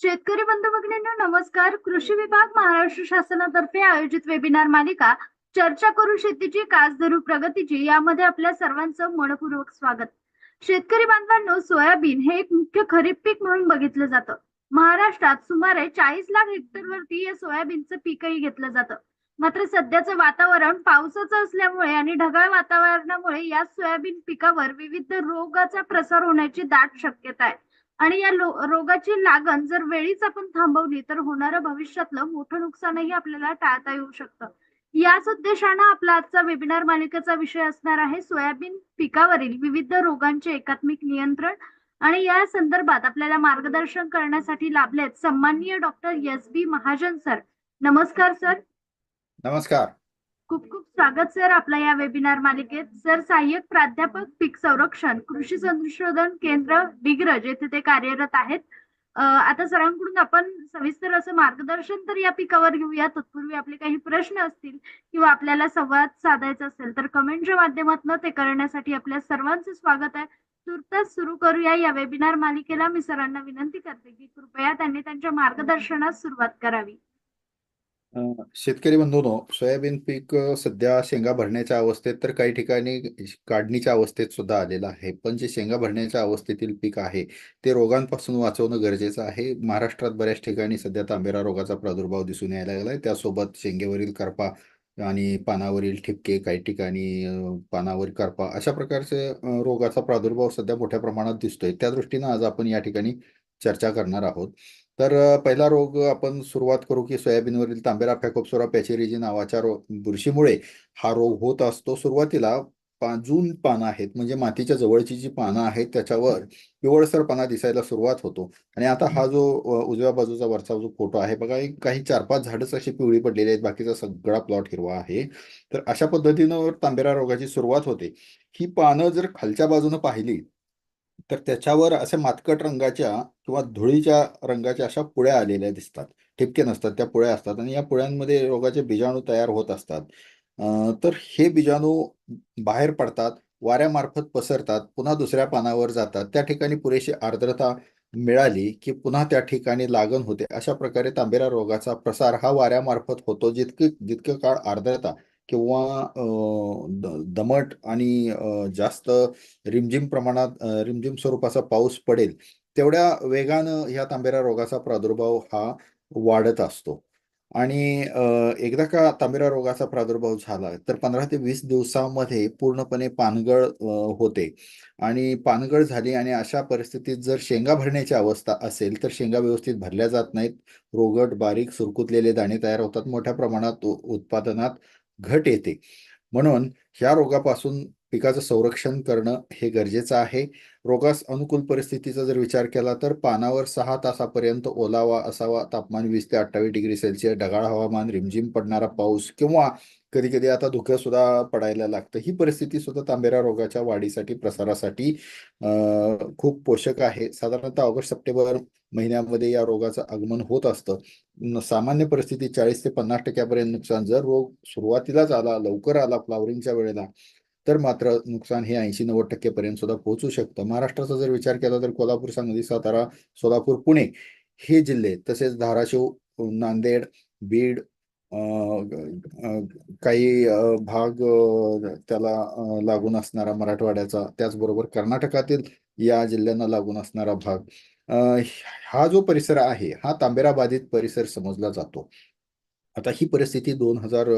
शेतकरी बंधू भगिनींना नमस्कार. कृषी विभाग महाराष्ट्र शासनातर्फे आयोजित वेबिनार मालिका चर्चा करू शेतीची कास धरू प्रगतीची यामध्ये आपल्या सर्वांचं मनपूर्वक स्वागत. शेतकरी बांधवांनो सोयाबीन हे एक मुख्य खरीप पीक म्हणून बघितलं जातं. महाराष्ट्रात सुमारे चाळीस लाख हेक्टरवरती या सोयाबीनचं पीकही घेतलं जातं. मात्र सध्याचं वातावरण पावसाचं असल्यामुळे आणि ढगाळ वातावरणामुळे या सोयाबीन पिकावर विविध रोगाचा प्रसार होण्याची दाट शक्यता आहे. आणि या रोगाची लागण जर वेळीच आपण थांबवली तर होणारं भविष्यातलं मोठं नुकसानही आपल्याला टाळता येऊ शकतं. याच उद्देशानं आपला आजचा वेबिनार मालिकेचा विषय असणार आहे सोयाबीन पिकावरील विविध रोगांचे एकात्मिक नियंत्रण आणि या संदर्भात आपल्याला मार्गदर्शन करण्यासाठी लाभलेत सन्माननीय doctor S B Mahajan sir. नमस्कार सर. नमस्कार. खूप खूप स्वागत सर आपल्या या वेबिनार मालिकेत. सर सहाय्यक प्राध्यापक पीक संरक्षण कृषी संशोधन केंद्र डिग्रज येथे ते कार्यरत आहेत. आता सरांकडून आपण सविस्तर असं मार्गदर्शन तर या पिकावर घेऊया. तत्पूर्वी आपले काही प्रश्न असतील किंवा आपल्याला संवाद साधायचा असेल तर कमेंटच्या माध्यमातून ते करण्यासाठी आपल्या सर्वांचं स्वागत आहे. तुर्तास सुरू करूया या वेबिनार मालिकेला. मी सरांना विनंती करते की कृपया त्यांनी त्यांच्या मार्गदर्शनास सुरुवात करावी. अं, शेतकरी बंधूंनो सोयाबीन पीक सध्या शेंगा भरण्याच्या अवस्थेत तर काही ठिकाणी काढणीच्या अवस्थेत सुद्धा आलेलं आहे. पण जे शेंगा भरण्याच्या अवस्थेतील पीक आहे ते रोगांपासून वाचवणं गरजेचं आहे. महाराष्ट्रात बऱ्याच ठिकाणी सध्या तांबेरा रोगाचा प्रादुर्भाव दिसून यायला लागलाय. त्यासोबत शेंगेवरील करपा आणि पानावरील ठिपके काही ठिकाणी अं, पानावर करपा अशा प्रकारचे रोगाचा प्रादुर्भाव सध्या मोठ्या प्रमाणात दिसतोय. त्या दृष्टीनं आज आपण या ठिकाणी चर्चा करणार आहोत. तर पहिला रोग आपण सुरुवात करू की सोयाबीनवरील तांबेरा फॅकोप्सोरा पॅचेरिजी नावाच्या रो बुरशीमुळे हा रोग होत असतो. सुरुवातीला पाजून पानं आहेत म्हणजे मातीच्या जवळची जी पानं आहेत त्याच्यावर पिवळसरपणा दिसायला सुरुवात होतो. आणि आता हा जो उजव्या बाजूचा वरचा जो फोटो आहे बघा एक काही चार पाच झाडच अशी पिवळी पडलेली आहेत बाकीचा सगळा प्लॉट हिरवा आहे. तर अशा पद्धतीनं तांबेरा रोगाची सुरुवात होते. ही पानं जर खालच्या बाजूनं पाहिली तर त्याच्यावर असे मातकट रंगाच्या किंवा धुळीच्या रंगाच्या अशा पुळ्या आलेल्या दिसतात. ठिपके नसतात त्या पुळ्या असतात आणि या पुळ्यांमध्ये रोगाचे बीजाणू तयार होत असतात. तर हे बीजाणू बाहेर पडतात वाऱ्यामार्फत पसरतात पुन्हा दुसऱ्या पानावर जातात. त्या ठिकाणी पुरेशी आर्द्रता मिळाली की पुन्हा त्या ठिकाणी लागण होते. अशा प्रकारे तांबेरा रोगाचा प्रसार हा वाऱ्यामार्फत होतो जितके जितकं काळ आर्द्रता किंवा द- दमट आणि जास्त रिमझिम प्रमाणात रिमझिम स्वरूपाचा पाऊस पडेल तेवढ्या वेगानं ह्या तांबेरा रोगाचा प्रादुर्भाव हा वाढत असतो. आणि एकदा का तांबेरा रोगाचा प्रादुर्भाव झाला तर पंधरा ते वीस दिवसामध्ये पूर्णपणे पानगळ होते. आणि पानगळ झाली आणि अशा परिस्थितीत जर शेंगा भरण्याची अवस्था असेल तर शेंगा व्यवस्थित भरल्या जात नाहीत. रोगट बारीक सुरकुतलेले दाणे तयार होतात. मोठ्या प्रमाणात उत्पादनात घट येते. म्हणून ह्या रोगापासून पिकाचं संरक्षण करणं हे गरजेचं आहे. रोगास अनुकूल परिस्थितीचा जर विचार केला तर पानावर सहा तासापर्यंत ओलावा असावा. तापमान वीस ते अठ्ठावीस डिग्री सेल्सिअस ढगाळ हवामान रिमझिम पडणारा पाऊस किंवा कधी कधी आता धुकं सुद्धा पडायला लागतं. ही परिस्थिती सुद्धा तांबेरा रोगाच्या वाढीसाठी प्रसारासाठी खूप पोषक आहे. साधारणतः ऑगस्ट सप्टेंबर महिन्यामध्ये या रोगाचं आगमन होत असतं. सामान्य परिस्थितीत चाळीस ते पन्नास टक्क्यापर्यंत नुकसान. जर रोग सुरुवातीलाच आला लवकर आला फ्लावरिंगच्या वेळेला तर मात्र नुकसान हे ऐंशी नव्वद टक्केपर्यंत सुद्धा पोहोचू शकतं. महाराष्ट्राचा जर विचार केला तर कोल्हापूर सांगली सातारा सोलापूर पुणे हे जिल्हे तसेच धाराशिव नांदेड बीड काही भाग त्याला लागून असणारा मराठवाड्याचा त्याचबरोबर कर्नाटकातील या जिल्ह्यांना लागून असणारा भाग. हा जो परिसर आहे हा तांबेरा बाधित परिसर समजला जातो. आता ही परिस्थिती दोन हजार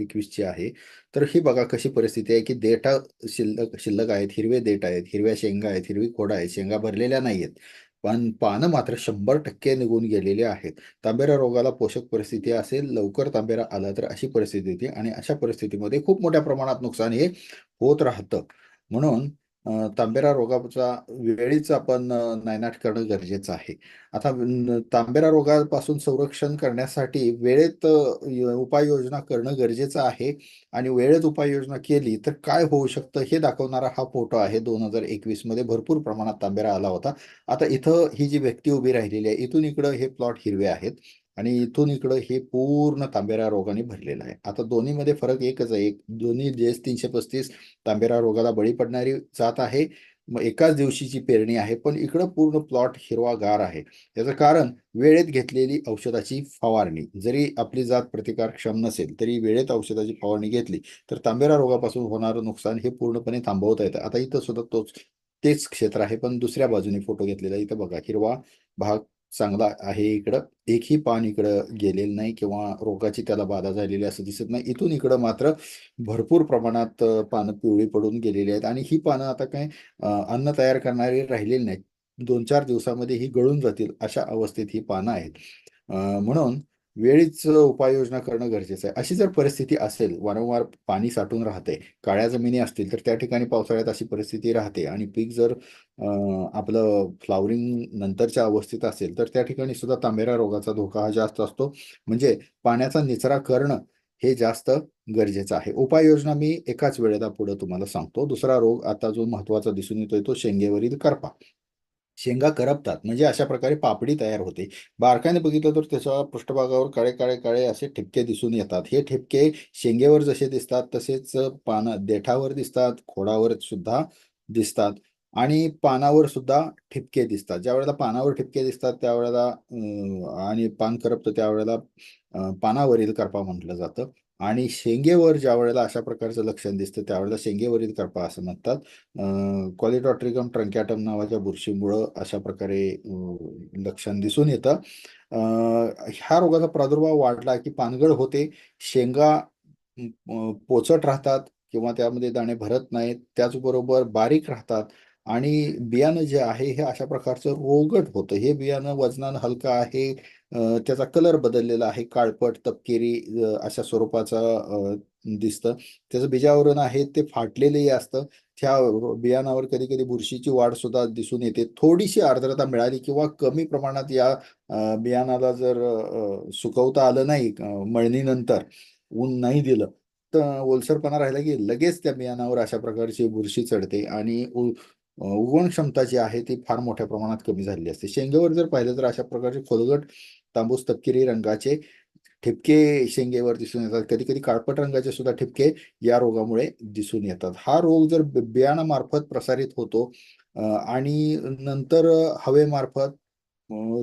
एकवीसची आहे. तर ही बघा कशी परिस्थिती आहे की देठा शिल्लक शिल्लक आहेत हिरवे देठ आहेत हिरव्या शेंगा आहेत हिरवी खोड आहेत शेंगा भरलेल्या नाही आहेत पण पानं मात्र शंभर टक्के निघून गेलेले आहेत. तांबेरा रोगाला पोषक परिस्थिती असेल लवकर तांबेरा आला तर अशी परिस्थिती येते आणि अशा परिस्थितीमध्ये खूप मोठ्या प्रमाणात नुकसान हे होत राहतं. म्हणून तांबेरा रोगाचा वेळीच आपण नायनाट करणं गरजेचं आहे. आता तांबेरा रोगापासून संरक्षण करण्यासाठी वेळेत उपाययोजना करणं गरजेचं आहे आणि वेळेत उपाययोजना केली तर काय होऊ शकतं हे दाखवणारा हा फोटो आहे. दोन हजार एकवीसमध्ये भरपूर प्रमाणात तांबेरा आला होता. आता इथं ही जी व्यक्ती उभी राहिलेली आहे इथून इकडं हे प्लॉट हिरवे आहेत. आणि इथून इकडं हे पूर्ण तांबेरा रोगाने भरलेलं आहे. आता दोन्हीमध्ये फरक एकच आहे. एक दोन्ही देश तीनशे पस्तीस तांबेरा रोगाला बळी पडणारी जात आहे. मग एकाच दिवशीची पेरणी आहे पण इकडं पूर्ण प्लॉट हिरवागार आहे. याचं कारण वेळेत घेतलेली औषधाची फवारणी. जरी आपली जात प्रतिकारक्षम नसेल तरी वेळेत औषधाची फवारणी घेतली तर तांबेरा रोगापासून होणारं नुकसान हे पूर्णपणे थांबवता येतं. आता इथं सुद्धा तोच तेच क्षेत्र आहे पण दुसऱ्या बाजूने फोटो घेतलेला आहे. इथं बघा हिरवा भाग चांगला आहे इकडं. एकही पान इकडं गेलेलं नाही किंवा रोगाची त्याला बाधा झालेली असं दिसत नाही. इथून इकडं मात्र भरपूर प्रमाणात पानं पिवळी पडून गेलेली आहेत आणि ही पानं आता काय अन्न तयार करणारी राहिलेली नाहीत. दोन चार दिवसामध्ये ही गळून जातील अशा अवस्थेत ही पानं आहेत. म्हणून वेळीच उपाययोजना करणं गरजेचं आहे. अशी जर परिस्थिती असेल वारंवार पाणी साठून राहते काळ्या जमिनी असतील तर त्या ठिकाणी पावसाळ्यात अशी परिस्थिती राहते आणि पीक जर आपलं फ्लावरिंग नंतरच्या अवस्थेत असेल तर त्या ठिकाणी सुद्धा तांबेरा रोगाचा धोका हा जास्त असतो. म्हणजे पाण्याचा निचरा करणं हे जास्त गरजेचं आहे. उपाययोजना मी एकाच वेळेला पुढे तुम्हाला सांगतो. दुसरा रोग आता जो महत्त्वाचा दिसून येतोय तो शेंगेवरील करपा. शेंगा करपतात. म्हणजे अशा प्रकारे पापडी तयार होते. बारकाईने बघितलं तर त्याच्या पृष्ठभागावर काळे काळे काळे असे ठिपके दिसून येतात. हे ठिपके शेंगेवर जसे दिसतात तसेच पान देठावर दिसतात खोडावर सुद्धा दिसतात. आणि पानावर सुद्धा ठिपके दिसतात. ज्या वेळेला पानावर ठिपके दिसतात त्यावेळेला आणि पान करपतं त्यावेळेला पानावरील करपा म्हटलं जातं. आणि शेंगेवर ज्या वेळेला अशा प्रकारचं लक्षण दिसतं त्यावेळेला शेंगेवरील करपा असं म्हणतात. क्वालिटॉट्रिकम ट्रंकॅटम नावाच्या बुरशीमुळं अशा प्रकारे लक्षण दिसून येतं. ह्या रोगाचा प्रादुर्भाव वाढला की पानगळ होते शेंगा पोचट राहतात किंवा त्यामध्ये दाणे भरत नाहीत त्याचबरोबर बारीक राहतात. आणि बियाणं जे आहे हे अशा प्रकारचं रोगट होतं. हे बियाणं वजनानं हलकं आहे. त्याचा कलर बदललेला आहे. काळपट तपकिरी अशा स्वरूपाचा दिसतं. त्याचं बीजावरण आहे ते फाटलेलंही असतं. त्या बियाणावर कधी कधी बुरशीची वाढ सुद्धा दिसून येते. थोडीशी आर्द्रता मिळाली किंवा कमी प्रमाणात या बियाणाला जर सुकवता आलं नाही मळणीनंतर ऊन नाही दिलं तर ओलसरपणा राहिला की लगेच त्या बियाणावर अशा प्रकारची बुरशी चढते आणि उगवण क्षमता जी आहे ती फार मोठ्या प्रमाणात कमी झालेली असते. शेंगेवर जर पाहिलं तर अशा प्रकारचे खोलगट तांबूस तपकिरी रंगाचे ठिपके शेंगेवर दिसून येतात. कधी कधी काळपट रंगाचे सुद्धा ठिपके या रोगामुळे दिसून येतात. हा रोग जर बियाणामार्फत प्रसारित होतो आणि नंतर हवेमार्फत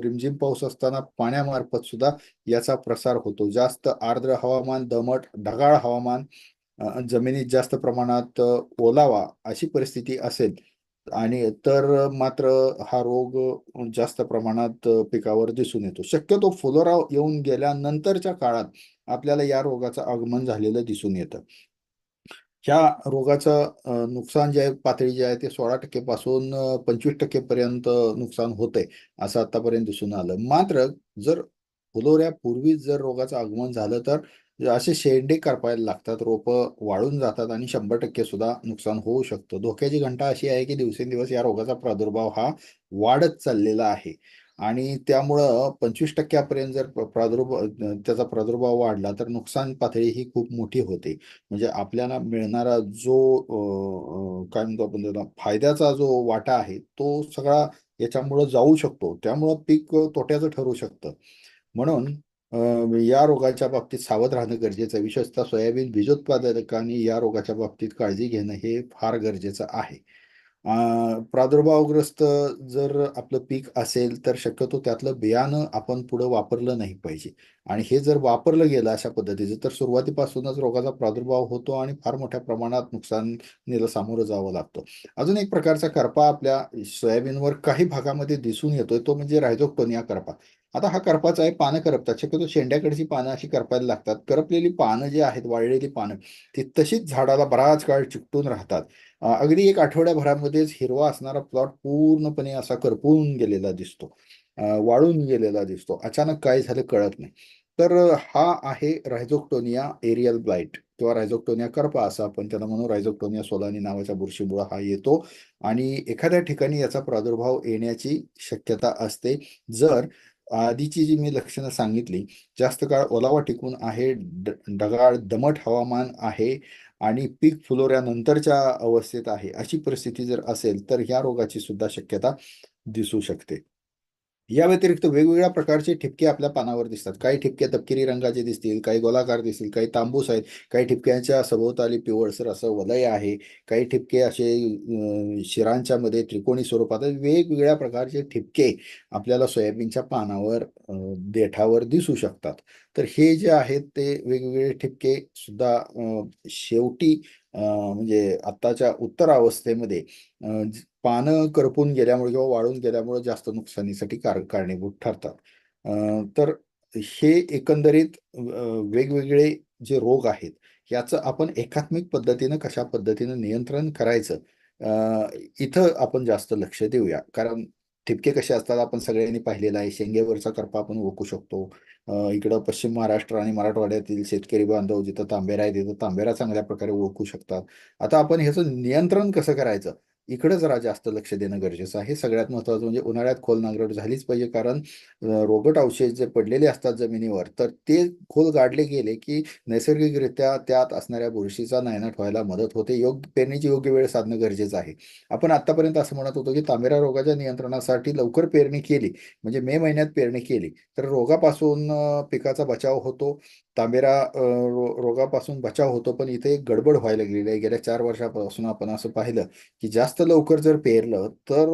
रिमझिम पाऊस असताना पाण्यामार्फत सुद्धा याचा प्रसार होतो. जास्त आर्द्र हवामान दमट ढगाळ हवामान जमिनीत जास्त प्रमाणात ओलावा अशी परिस्थिती असेल आणि तर मात्र हा रोग जास्त प्रमाणात पिकावर दिसून येतो. शक्यतो फुलोरा येऊन गेल्यानंतरच्या काळात आपल्याला या रोगाचं आगमन झालेलं दिसून येतं. ह्या रोगाचं नुकसान जे आहे पातळी जे आहे ते सोळा टक्के पासून पंचवीस टक्केपर्यंत नुकसान होतंय असं आतापर्यंत दिसून आलं. मात्र जर फुलोऱ्यापूर्वीच जर रोगाचं आगमन झालं तर म्हणजे असे शेंडे करपायला लागतात रोपं वाळून जातात आणि शंभर टक्के सुद्धा नुकसान होऊ शकतं. धोक्याची घंटा अशी आहे की दिवसेंदिवस या रोगाचा प्रादुर्भाव हा वाढत चाललेला आहे. आणि त्यामुळं पंचवीस टक्क्यापर्यंत जर प्रादुर्भाव त्याचा प्रादुर्भाव वाढला तर नुकसान पातळी ही खूप मोठी होते. म्हणजे आपल्याला मिळणारा जो काय म्हणतो आपण त्याला फायद्याचा जो वाटा आहे तो सगळा याच्यामुळं जाऊ शकतो. त्यामुळं पीक तोट्याचं ठरू शकतं. म्हणून या रोगाच्या बाबतीत सावध राहणं गरजेचं आहे. विशेषतः सोयाबीन बीजोत्पादकांनी या रोगाच्या बाबतीत काळजी घेणं हे फार गरजेचं आहे. प्रादुर्भावग्रस्त जर आपलं पीक असेल तर शक्यतो त्यातलं बियाणं आपण पुढं वापरलं नाही पाहिजे. आणि हे जर वापरलं गेलं अशा पद्धतीचं तर सुरुवातीपासूनच रोगाचा प्रादुर्भाव होतो आणि फार मोठ्या प्रमाणात नुकसानीला सामोरं जावं लागतं. अजून एक प्रकारचा करपा आपल्या सोयाबीनवर काही भागामध्ये दिसून येतोय तो म्हणजे रायझोक्टोनिया करपा. आता हा करपाचा आहे पानं करपतात. शक्यतो शेंड्याकडची पानं अशी करपायला लागतात. करपलेली पानं जी आहेत वाळलेली पानं ती तशीच झाडाला बराच काळ चिकटून राहतात. अगदी एक आठवड्याभरामध्येच हिरवा असणारा प्लॉट पूर्णपणे असा करपून गेलेला दिसतो. वाळून गेलेला दिसतो. अचानक काय झालं कळत नाही. तर हा आहे रायझोक्टोनिया एरियल ब्लाइट किंवा रायझोक्टोनिया करपा असं आपण त्याला म्हणू. रायझोक्टोनिया सोलानी नावाच्या बुरशीमुळे हा येतो आणि एखाद्या ठिकाणी याचा प्रादुर्भाव येण्याची शक्यता असते. जर आधीची जी मी लक्षणं सांगितली जास्त काळ ओलावा टिकून आहे ढगाळ दमट हवामान आहे आणि पीक फुलोऱ्यानंतरच्या अवस्थेत आहे अशी परिस्थिती जर असेल तर ह्या रोगाची सुद्धा शक्यता दिसू शकते. या व्यतिरिक्त वेगवेगळ्या प्रकारचे ठिपके आपल्या पानावर दिसतात. काही ठिपके तपकिरी रंगाचे दिसतील काही गोलाकार दिसतील काही तांबूस आहेत काही ठिपक्यांच्या सभोवताली पिवळसर असं वलय आहे काही ठिपके असे शिरांच्या मध्ये त्रिकोणी स्वरूपात वेगवेगळ्या प्रकारचे ठिपके आपल्याला सोयाबीनच्या पानावर देठावर दिसू शकतात. तर हे जे आहेत ते वेगवेगळे ठिपके सुद्धा शेवटी म्हणजे आत्ताच्या उत्तर अवस्थेमध्ये पानं करपून गेल्यामुळे किंवा वाळून गेल्यामुळे जास्त नुकसानीसाठी कार कारणीभूत ठरतात. तर हे एकंदरीत वेगवेगळे जे रोग आहेत याचं आपण एकात्मिक पद्धतीनं कशा पद्धतीनं नियंत्रण करायचं इथं आपण जास्त लक्ष देऊया. कारण ठिपके कसे असतात आपण सगळ्यांनी पाहिलेलं आहे. शेंगेवरचा करपा आपण ओळखू शकतो. इकडं पश्चिम महाराष्ट्र आणि मराठवाड्यातील शेतकरी बांधव जिथं तांबेरा आहे तिथं तांबेरा चांगल्या प्रकारे ओळखू शकतात. आता आपण ह्याचं नियंत्रण कसं करायचं? इकडं जरा जास्त लक्ष देणं गरजेचं आहे. सगळ्यात महत्त्वाचं म्हणजे उन्हाळ्यात खोल नांगरट झालीच पाहिजे कारण रोगट अवशेष जे पडलेले असतात जमिनीवर तर ते खोल गाडले गेले की नैसर्गिकरित्या त्यात असणाऱ्या बुरशीचा नायनाट व्हायला मदत होते. योग्य पेरणीची योग्य वेळ साधणं गरजेचं आहे. आपण आतापर्यंत असं म्हणत होतो की तांबेरा रोगाच्या नियंत्रणासाठी लवकर पेरणी केली म्हणजे मे महिन्यात पेरणी केली तर रोगापासून पिकाचा बचाव होतो. तांबेरा रो- रोगापासून बचाव होतो पण इथे एक गडबड व्हायला गेलेली आहे. गेल्या चार वर्षापासून आपण असं पाहिलं की जास्त लवकर जर पेरलं तर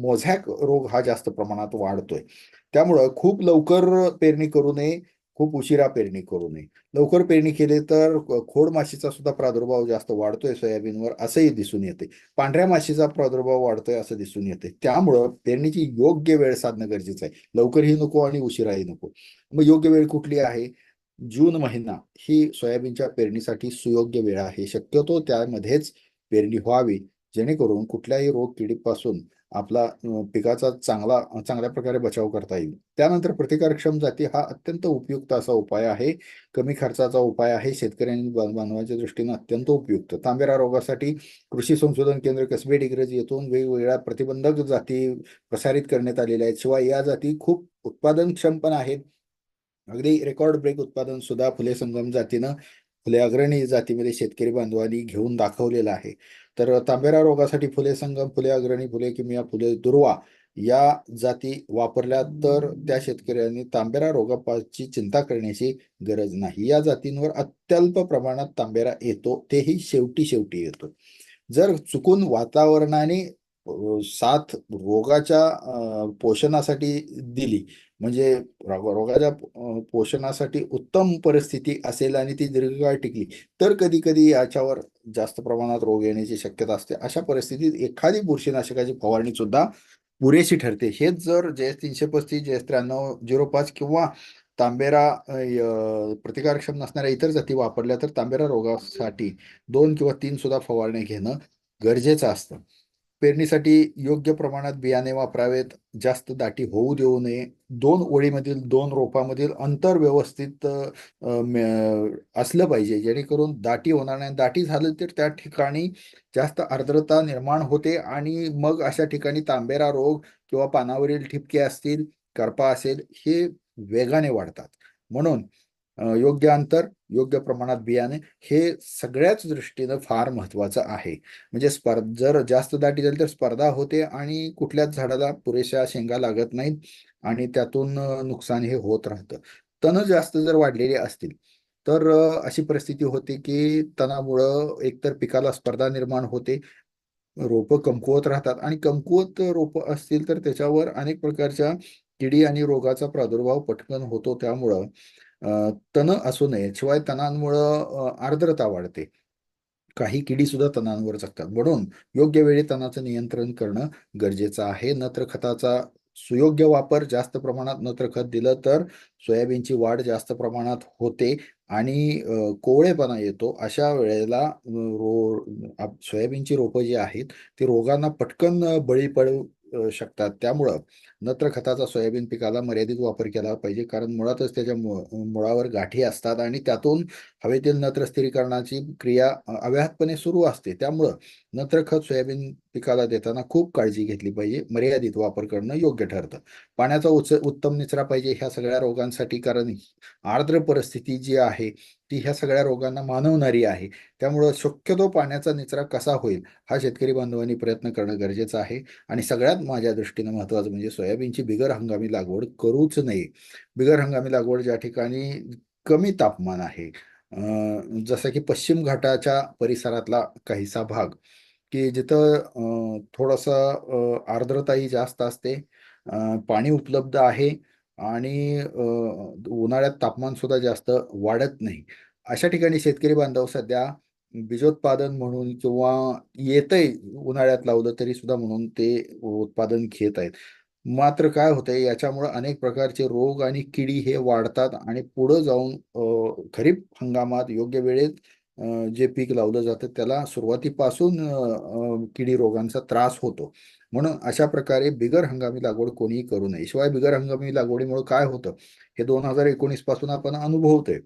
मोझॅक रोग हा जास्त प्रमाणात वाढतोय. त्यामुळं खूप लवकर पेरणी करू नये खूप उशिरा पेरणी करू नये. लवकर पेरणी केली तर खोड माशीचा सुद्धा प्रादुर्भाव जास्त वाढतोय सोयाबीनवर असंही दिसून येते. पांढऱ्या माशीचा प्रादुर्भाव वाढतोय असं दिसून येते. त्यामुळं पेरणीची योग्य वेळ साधणं गरजेचं आहे. लवकरही नको आणि उशिराही नको. मग योग्य वेळ कुठली आहे? जून महिना ही सोयाबीनच्या पेरणीसाठी सुयोग्य वेळ आहे. शक्यतो त्यामध्येच पेरणी व्हावी जेणेकरून कुठल्याही रोग किडीपासून आपला पिकाचा चांगला चांगल्या प्रकारे बचाव करता येईल. त्यानंतर प्रतिकारक्षम जाती हा अत्यंत उपयुक्त असा उपाय आहे. कमी खर्चाचा उपाय आहे. शेतकऱ्यांनी बां- बांधवांच्या दृष्टीने अत्यंत उपयुक्त. तांबेरा रोगासाठी कृषी संशोधन केंद्र कसबे डिग्रज येथून वेगवेगळ्या प्रतिबंधक जाती प्रसारित करण्यात आलेल्या आहेत. शिवाय या जाती खूप उत्पादनक्षम पण आहेत. अगदी रेकॉर्ड ब्रेक उत्पादन सुद्धा फुले संगम जातीनं फुले अग्रणी जातीमध्ये शेतकरी बांधवांनी घेऊन दाखवलेलं आहे. तर तांबेरा रोगासाठी फुले संगम फुले अग्रणी फुले किमिया फुले दुर्वा या जाती वापरल्या तर त्या शेतकऱ्यांनी तांबेरा रोगाची चिंता करण्याची गरज नाही. या जातींवर अत्यल्प प्रमाणात तांबेरा येतो तेही शेवटी शेवटी येतो. जर चुकून वातावरणाने साथ रोगाच्या पोषणासाठी दिली. म्हणजे रोगाच्या पोषणासाठी उत्तम परिस्थिती असेल आणि ती दीर्घकाळ टिकली तर कधी कधी याच्यावर जास्त प्रमाणात रोग येण्याची शक्यता असते. अशा परिस्थितीत एखादी बुरशीनाशकाची फवारणी सुद्धा पुरेशी ठरते. हेच जर जे तीनशे पस्तीस जे त्र्याण्णव झिरो पाच किंवा तांबेरा प्रतिकारक्षम नसणाऱ्या इतर जाती वापरल्या तर तांबेरा रोगासाठी दोन किंवा तीन सुद्धा फवारणी घेणं गरजेचं असतं. पेरणीसाठी योग्य प्रमाणात बियाणे वापरावेत जास्त दाटी होऊ देऊ नये. दोन ओळीमधील दोन रोपामधील अंतर व्यवस्थित असलं पाहिजे. जेणेकरून दाटी होणार नाही. दाटी झालं तर त्या ठिकाणी जास्त आर्द्रता निर्माण होते आणि मग अशा ठिकाणी तांबेरा रोग किंवा पानावरील ठिपके असतील करपा असेल हे वेगाने वाढतात. म्हणून योग्य अंतर योग्य प्रमाणात बियाणे हे सगळ्याच दृष्टीनं फार महत्वाचं आहे. म्हणजे स्पर्ध जर जास्त दाटी झाली तर स्पर्धा होते आणि कुठल्याच झाडाला पुरेशा शेंगा लागत नाहीत आणि त्यातून नुकसान हे होत राहतं. तण जास्त जर वाढलेली असतील तर अशी परिस्थिती होते की तणामुळं एकतर पिकाला स्पर्धा निर्माण होते रोपं कमकुवत राहतात आणि कमकुवत रोपं असतील तर त्याच्यावर अनेक प्रकारच्या किडी आणि रोगाचा प्रादुर्भाव पटकन होतो. त्यामुळं तण असू नये. शिवाय तणांमुळं आर्द्रता वाढते. काही किडी सुद्धा तणांवर जगतात. म्हणून योग्य वेळी तणाचं नियंत्रण करणं गरजेचं आहे. नत्र खताचा सुयोग्य वापर जास्त प्रमाणात नत्र खत दिलं तर सोयाबीनची वाढ जास्त प्रमाणात होते आणि कोवळेपणा येतो. अशा वेळेला रो सोयाबीनची रोपं जी आहेत ती रोगांना पटकन बळी पडू शकतात. त्यामुळं नत्र खताचा सोयाबीन पिकाला मर्यादित वापर केला पाहिजे. कारण मुळातच त्याच्या मुळावर गाठी असतात आणि त्यातून हवेतील नत्र स्थिरीकरणाची क्रिया अव्याहतपणे सुरू असते. त्यामुळं नत्र खत सोयाबीन पिकाला देताना खूप काळजी घेतली पाहिजे. मर्यादित वापर करणं योग्य ठरतं. पाण्याचा उच उत्तम निचरा पाहिजे ह्या सगळ्या रोगांसाठी. कारण आर्द्र परिस्थिती जी आहे ती ह्या सगळ्या रोगांना मानवणारी आहे. त्यामुळं शक्यतो पाण्याचा निचरा कसा होईल हा शेतकरी बांधवांनी प्रयत्न करणं गरजेचं आहे. आणि सगळ्यात माझ्या दृष्टीनं महत्त्वाचं म्हणजे सोयाबीनची बिगर हंगामी लागवड करूच नये. बिगर हंगामी लागवड ज्या ठिकाणी कमी तापमान आहे जसं की पश्चिम घाटाच्या परिसरातला काहीसा भाग की जिथं थोडंसं आर्द्रताही जास्त असते पाणी उपलब्ध आहे. आणि उन्हाळ्यात तापमान सुद्धा जास्त वाढत नाही. अशा ठिकाणी शेतकरी बांधव सध्या बीजोत्पादन म्हणून किंवा येतंय उन्हाळ्यात लावलं तरी सुद्धा म्हणून ते उत्पादन घेत आहेत. मात्र काय होतंय याच्यामुळे अनेक प्रकारचे रोग आणि किडी हे वाढतात आणि पुढं जाऊन खरीप हंगामात योग्य वेळेत जे पीक लावलं जातं त्याला सुरुवातीपासून किडी रोगांचा त्रास होतो. म्हणून अशा प्रकारे बिगर हंगामी लागवड कोणीही करू नये. शिवाय बिगर हंगामी लागवडीमुळे काय होतं? हे दोन हजार एकोणीसपासून आपण अनुभवतोय.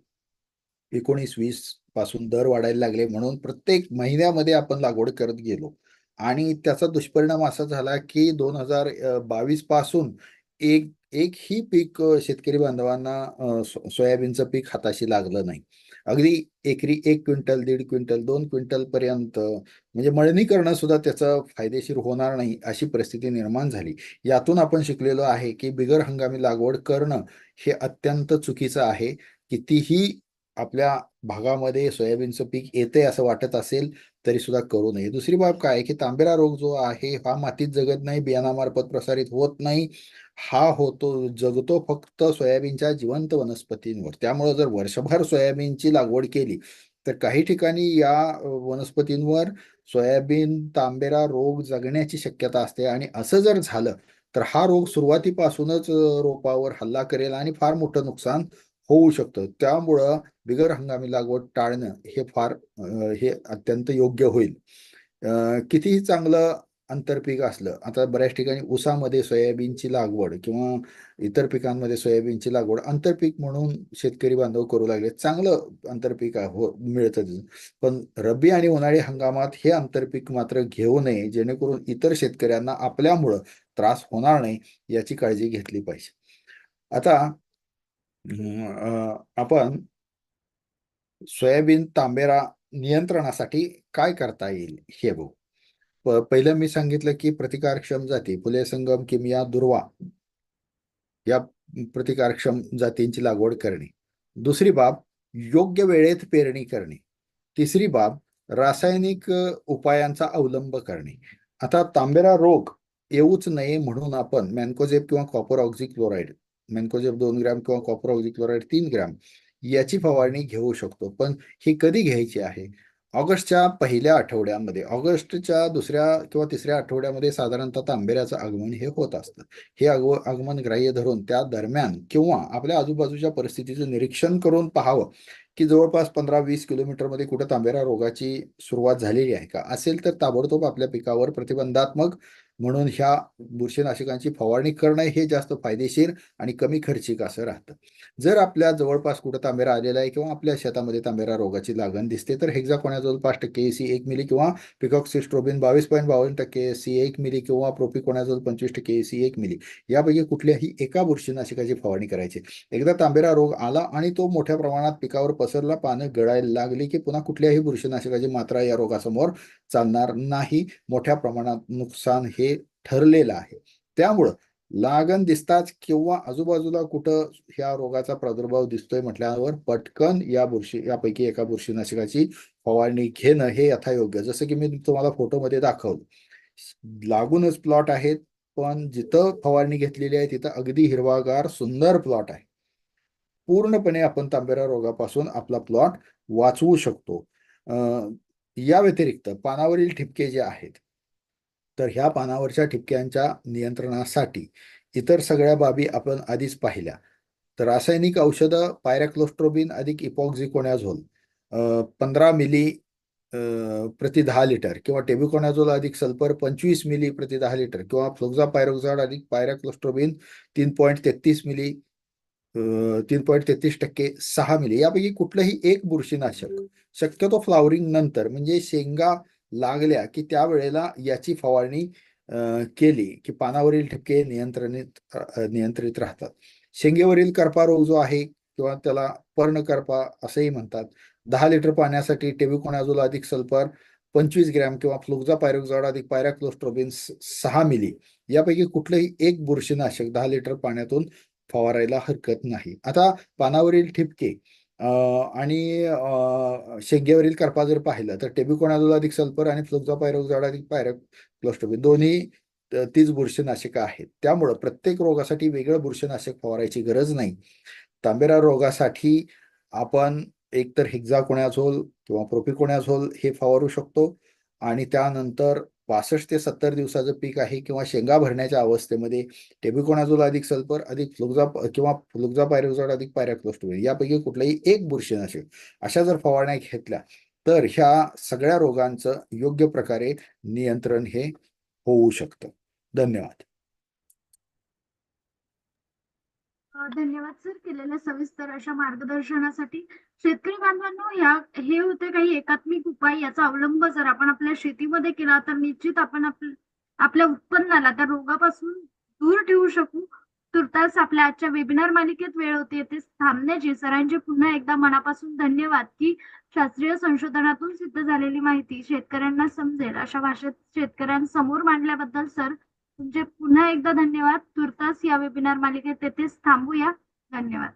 एकोणीस वीसपासून दर वाढायला लागले म्हणून प्रत्येक महिन्यामध्ये आपण लागवड करत गेलो. आणि त्याचा दुष्परिणाम असा झाला की दोन हजार बावीसपासून एक एक ही पीक शेतकरी बांधवांना सोयाबीनचं पीक हाताशी लागलं नाही. अगदी एकरी एक क्विंटल दीड क्विंटल दोन क्विंटल पर्यंत म्हणजे मळणी करणं सुद्धा त्याचं फायदेशीर होणार नाही अशी परिस्थिती निर्माण झाली. यातून आपण शिकलेलो आहे की बिगर हंगामी लागवड करणं हे अत्यंत चुकीचं आहे. कितीही आपल्या भागामध्ये सोयाबीनचं पीक येते असं वाटत असेल तरी सुद्धा करू नये. दुसरी बाब काय की तांबेरा रोग जो आहे हा मातीत जगत नाही बियाणामार्फत प्रसारित होत नाही. हा होतो जगतो फक्त सोयाबीनच्या जिवंत वनस्पतींवर. त्यामुळे जर वर्षभर सोयाबीनची लागवड केली तर काही ठिकाणी या वनस्पतींवर सोयाबीन तांबेरा रोग जगण्याची शक्यता असते. आणि असं जर झालं तर हा रोग सुरुवातीपासूनच रोपावर हल्ला करेल आणि फार मोठं नुकसान होऊ शकतं. त्यामुळं बिगर हंगामी लागवड टाळणं हे फार हे अत्यंत योग्य होईल. कितीही चांगलं आंतरपीक असलं. आता बऱ्याच ठिकाणी ऊसामध्ये सोयाबीनची लागवड किंवा इतर पिकांमध्ये सोयाबीनची लागवड आंतरपीक म्हणून शेतकरी बांधव करू लागले. चांगलं आंतरपीक हो मिळतं पण रब्बी आणि उन्हाळी हंगामात हे आंतरपीक मात्र घेऊ नये जेणेकरून इतर शेतकऱ्यांना आपल्यामुळं त्रास होणार नाही याची काळजी घेतली पाहिजे. आता आपण सोयाबीन तांबेरा नियंत्रणासाठी काय करता येईल हे बघू. पहिलं मी सांगितलं की प्रतिकारक्षम जाती फुले संगम किमिया दुर्वा. या प्रतिकारक्षम जातींची लागवड करणे. दुसरी बाब योग्य वेळेत पेरणी करणे. तिसरी बाब रासायनिक उपायांचा अवलंब करणे. आता तांबेरा रोग येऊच नये म्हणून आपण मॅन्कोझेब किंवा कॉपर ऑक्झिक्लोराईड मॅन्कोझेब दोन ग्रॅम किंवा कॉपर ऑक्झिक्लोराईड तीन ग्रॅम याची फवारणी घेऊ शकतो. पण ही कधी घ्यायची आहे? ऑगस्टच्या पहिल्या आठवड्यामध्ये ऑगस्टच्या दुसऱ्या किंवा तिसऱ्या आठवड्यामध्ये साधारणतः तांबेऱ्याचं आगमन हे होत असतं. हे आगव आगमन ग्राह्य धरून त्या दरम्यान किंवा आपल्या आजूबाजूच्या परिस्थितीचं निरीक्षण करून पाहावं की जवळपास पंधरा वीस किलोमीटरमध्ये कुठं तांबेरा रोगाची सुरुवात झालेली आहे का? असेल तर ताबडतोब आपल्या पिकावर प्रतिबंधात्मक म्हणून ह्या बुरशीनाशकांची फवारणी करणं हे जास्त फायदेशीर आणि कमी खर्चिक असं राहतं. जर आपल्या जवळपास कुठं तांबेरा आलेला आहे किंवा आपल्या शेतामध्ये तांबेरा रोगाची लागण दिसते तर हेक्झाकोनाझोल पाच टक्के सी एक मिली किंवा पिकॉक्सिस्ट्रोबिन बावीस पॉईंट बावन्न टक्के सी एक मिली किंवा प्रोपिकोनाझोल पंचवीस टक्के सी एक मिली. यापैकी कुठल्याही एका बुरशीनाशकाची फवारणी करायची. एकदा तांबेरा रोग आला आणि तो मोठ्या प्रमाणात पिकावर पसरला पानं गळायला लागली की पुन्हा कुठल्याही बुरशीनाशकाची मात्रा या रोगासमोर चालणार नाही. मोठ्या प्रमाणात नुकसान हे ठरलेलं आहे. त्यामुळं लागण दिसताच किंवा आजूबाजूला कुठं ह्या रोगाचा प्रादुर्भाव दिसतोय म्हटल्यावर पटकन या बुरशी यापैकी एका बुरशीनाशकाची फवारणी घेणं हे यथायोग्य. जसं की मी तुम्हाला फोटोमध्ये दाखवलं. लागूनच प्लॉट आहेत पण जिथं फवारणी घेतलेली आहे तिथं अगदी हिरवागार सुंदर प्लॉट आहे. पूर्णपणे आपण तांबेरा रोगापासून आपला प्लॉट वाचवू शकतो. या व्यतिरिक्त पानावरील ठिपके जे आहेत तर ह्या पानावरच्या ठिपक्यांच्या नियंत्रणासाठी इतर सगळ्या बाबी आपण आधीच पाहिल्या. तर रासायनिक औषधं पायरॅक्लोस्ट्रोबिन अधिक इपॉक्झिकोनॅझोल पंधरा मिली प्रति दहा लिटर किंवा टेबिकोनॅझोल अधिक सल्फर पंचवीस मिली प्रति दहा लिटर किंवा फ्लोक्झा पायरोक्झाड अधिक पायरॅक्लोस्ट्रोबिन तीन पॉईंट तेहतीस मिली तीन पॉईंट तेहतीस टक्के सहा मिली. यापैकी कुठलंही एक बुरशीनाशक शक्यतो फ्लावरिंग नंतर म्हणजे शेंगा लागल्या की त्यावेळेला याची फवारणी केली की पानावरील ठिपके नियंत्रणित नियंत्रित राहतात. शेंगेवरील करपा रोग जो आहे किंवा त्याला पर्ण करपा असंही म्हणतात. दहा लिटर पाण्यासाठी टेबिकोनाझोल अधिक सल्फर पंचवीस ग्रॅम किंवा फ्लुक्झा पायरोक्झॉड अधिक पायराक्लोस्ट्रोबिन सहा मिली. यापैकी कुठलंही एक बुरशीनाशक दहा लिटर पाण्यातून फवारायला हरकत नाही. आता पानावरील ठिपके आणि शेग्यावरील शेंग्यावरील करपा जर पाहिलं तर टेबिकोनाझोल अधिक सल्फर आणि फ्लुक्झा पायरोक्साइड अधिक पायराक्लोस्ट्रोबिन म्हणजे दोन्ही तीच बुरशीनाशकं आहेत. त्यामुळं प्रत्येक रोगासाठी वेगळं बुरशीनाशक फवारायची गरज नाही. तांबेरा रोगासाठी आपण एकतर हेक्झाकोनॅझोल किंवा प्रोपिकोण्याझोल हे फवारू शकतो आणि त्यानंतर पासष्ट ते सत्तर दिवसाचं पीक आहे किंवा शेंगा भरण्याच्या अवस्थेमध्ये टेबिकोनाझोल अधिक सल्फर अधिक फ्लुक्झा किंवा फ्लुक्झा पायरोझॉड अधिक पायराक्लोस्टोबिन यापैकी कुठलाही एक बुरशीनाशक अशा जर फवारण्या घेतल्या तर ह्या सगळ्या रोगांचं योग्य प्रकारे नियंत्रण हे होऊ शकतं. धन्यवाद अ, धन्यवाद सर केलेल्या सविस्तर अशा मार्गदर्शनासाठी. शेतकरी बांधवांनो या हे होते काही एकात्मिक उपाय. याचा अवलंब जर आपण आपल्या शेतीमध्ये केला तर निश्चित आपण आपल्या उत्पन्नाला त्या रोगापासून दूर ठेवू शकू. तुर्तास आपल्या आजच्या वेबिनार मालिकेत वेळ होती येथे थांबण्याची सरांचे पुन्हा एकदा मनापासून धन्यवाद की शास्त्रीय संशोधनातून सिद्ध झालेली माहिती शेतकऱ्यांना समजेल. अशा भाषेत शेतकऱ्यांसमोर मांडल्याबद्दल सर तुमचे पुन्हा एकदा धन्यवाद. तुर्तास या वेबिनार मालिकेत तेथेच थांबूया. धन्यवाद.